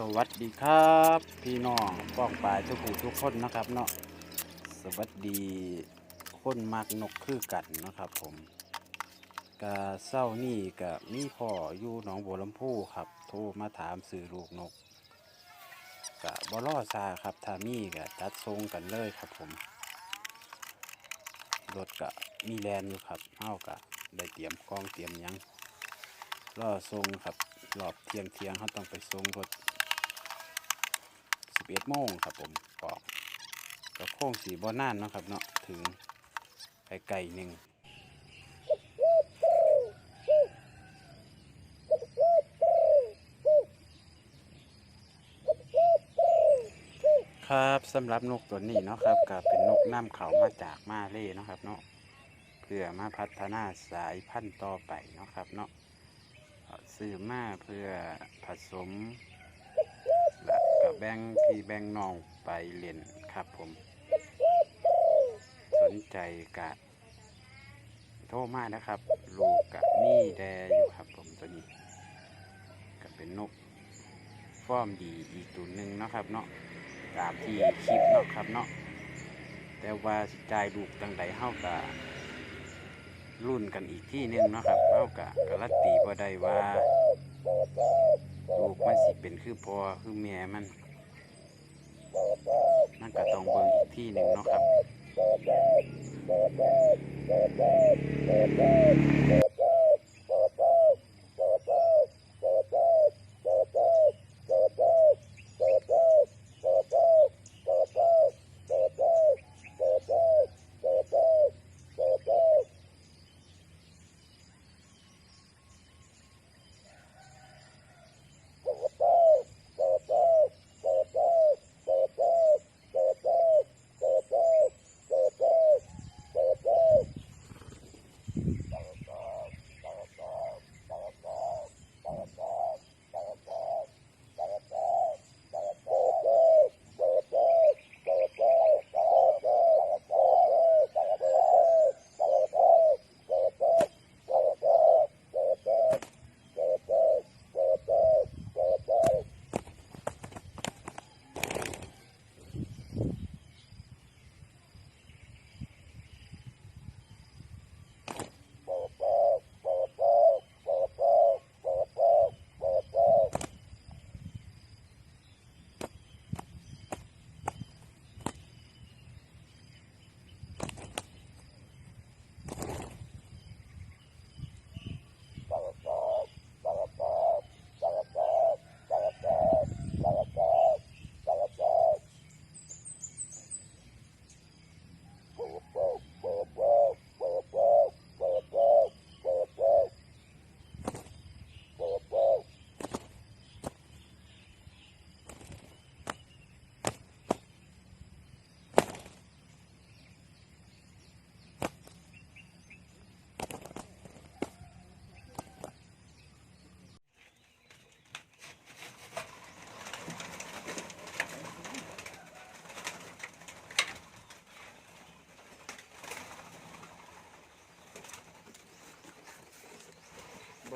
สวัสดีครับ พี่น้องป้องปลายทุกผู้ทุกคนนะครับเนาะสวัสดีคนมากนกคือกันนะครับ ผมกะเศร้านี่กับมีพ่ออยู่หนองบัวลำพูครับ โทรมาถามสื่อลูกนกกะบล่อซาครับถ้ามี่กะจัดทรงกันเลยครับผมรถกะมีแลนอยู่ครับเฮากะได้เตรียมกล้องเตรียมยังรอทรงครับรอบเทียงเทียงเขาต้องไปทรงรถ 11โมงครับผมออกก็โค้งสีบอนานเนาะครับเนาะถึงไก่ไก่หนึ่งครับสำหรับนกตัวนี้เนาะครับก็เป็นนกน้ำเขามาจากมาเล่เนาะครับเนาะเพื่อมาพัฒนาสายพันธุ์ต่อไปเนาะครับเนาะซื้อมาเพื่อผสม แบแบงพี่แบงน้องไปเล่นครับผม สนใจกะโทรมานะครับ ลูกกะมีแดอยู่ครับผมตัวนี้ก็เป็นนกฟอร์มดีอีกตัวหนึ่งนะครับเนาะตามที่คลิปเนาะครับเนาะแต่ว่าสิจ่ายลูกตั้งใดเฮากะรุ่นกันอีกที่หนึ่งเนาะครับเฮากะกรันตีบ่ได้ว่าลูกมันสิเป็นคือพอคือแม่มัน นั่นก็ต้องเบิ่งอีกที่หนึ่งเนาะครับ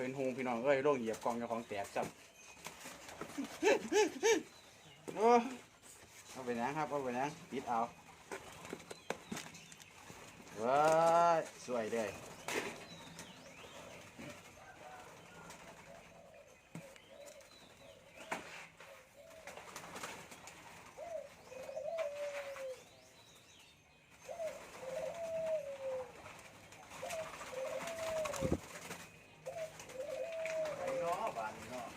เห็นฮงพี่น้องเอ้ยโรคเหยียบกองเจ้าของแตกจับโอ้เอาไปนะครับเอาไปนะปิดเอาว้าสวยเลยไปเนาะบ้านนี้เนาะ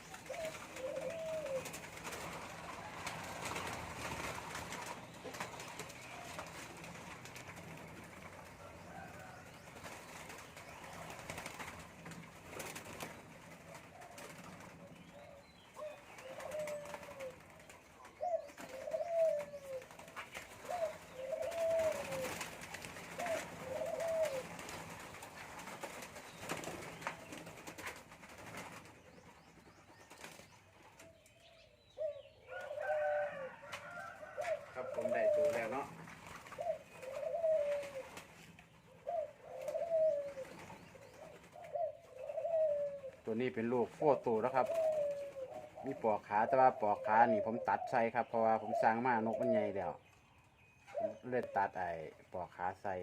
ครับผมได้ตัวแล้วเนาะ ตัวนี้เป็นลูกโฟโตนะครับ มีปอกขาแต่ว่าปอกขานี่ผมตัดใส่ครับเพราะว่าผมสร้างมานกมันใหญ่แล้วผมเลยตัดไอ้ปอกขาใส่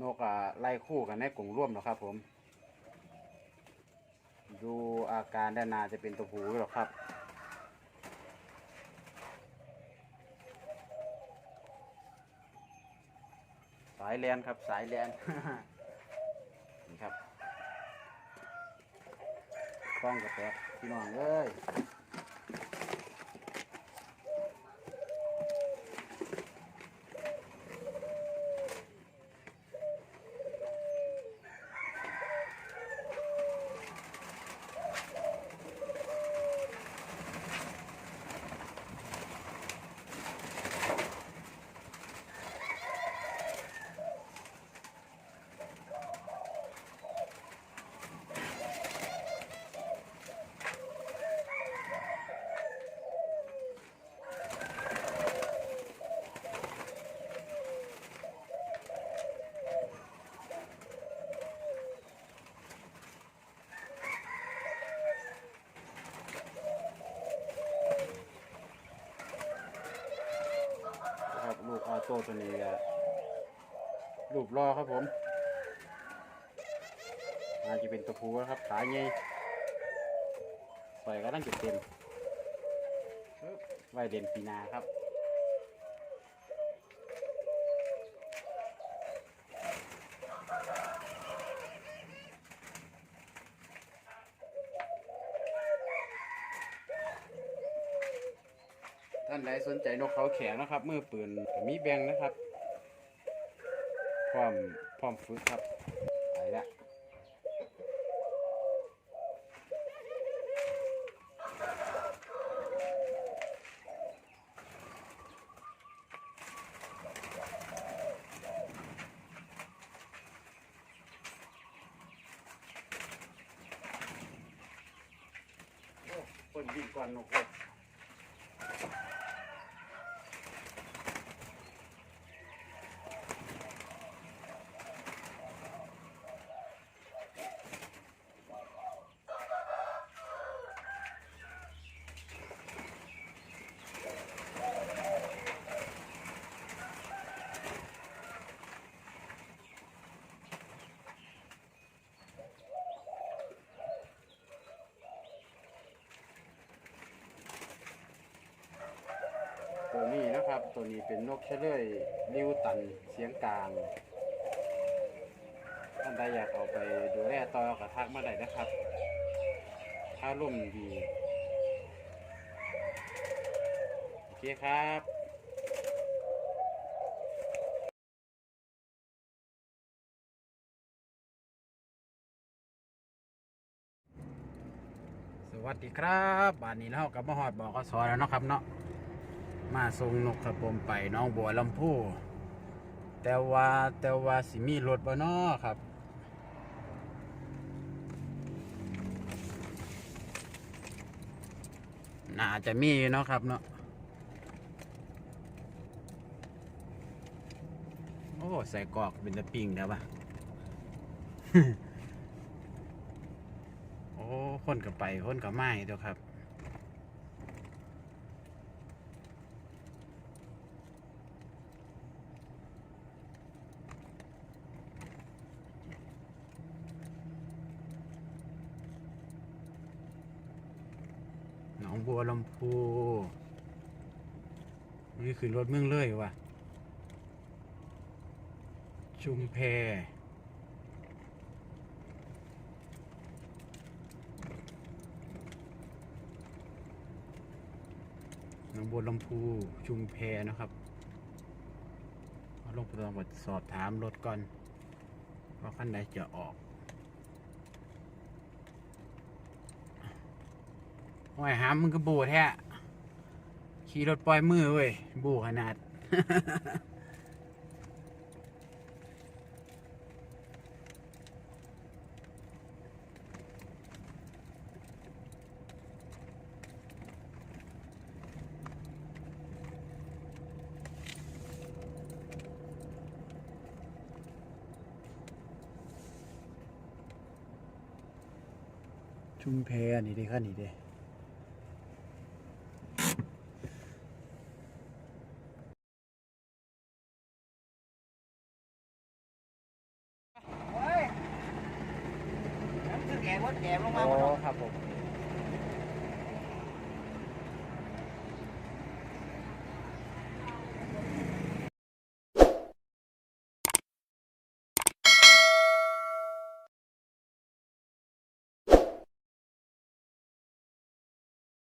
นกอะไล่คู่กันในกลุ่มร่วมหรอครับ ผม ดูอาการด้านหนาจะเป็นตัวผู้หรอกครับสายแลนครับสายแลนนี่ครับ กล้องกับแตกพี่น้องเอ้ย อโต้ตัวนี้ก็รูปรอครับผมอาจจะเป็นตัวผู้ครับขาใหญ่ปล่อยก็ตั้งจุดเต็มไว้เด่นปีนาครับ ท่านใดสนใจนกเขาแขกนะครับมือปืนมีแบงนะครับพร้อมพร้อมฝึกครับไปละคนวิ่งก่อนนกเลย ครับ ตัวนี้เป็นนกเชลยริวตันเสียงกลางท่านใดอยากเอาไปดูแลต่อกับทักมาได้นะครับ ถ้าร่มดี โอเคครับสวัสดีครับบ้านนี้เรากับมาหอดบอกกสอแล้วเนาะครับเนาะ มาส่งนกครับผมไปน้องบัวลำพูแต่ว่าแต่ว่าสิมีรถบ่นอครับ น่าจะมีเนาะครับเนาะโอ้ใส่กอกเป็นตะปิงแล้ปะโอ้คนกับไปคนกับไม่ตัวครับ บัวลำพูนี่คือรถเมืองเลยว่ะ ชุมแพหนองบัวลำพู ชุมแพนะครับลงไปลองสอบถามรถก่อนว่าขั้นไหนจะออก โอ้ยหามมึงก็บูแท้ขี่รถปล่อยมือเว้ยบูขนาด ชุมแพนี่ด้ค่ะนี่ด้ เฮ้ยน้ำคือแกวดแกลงอ๋มาหมดอครับผม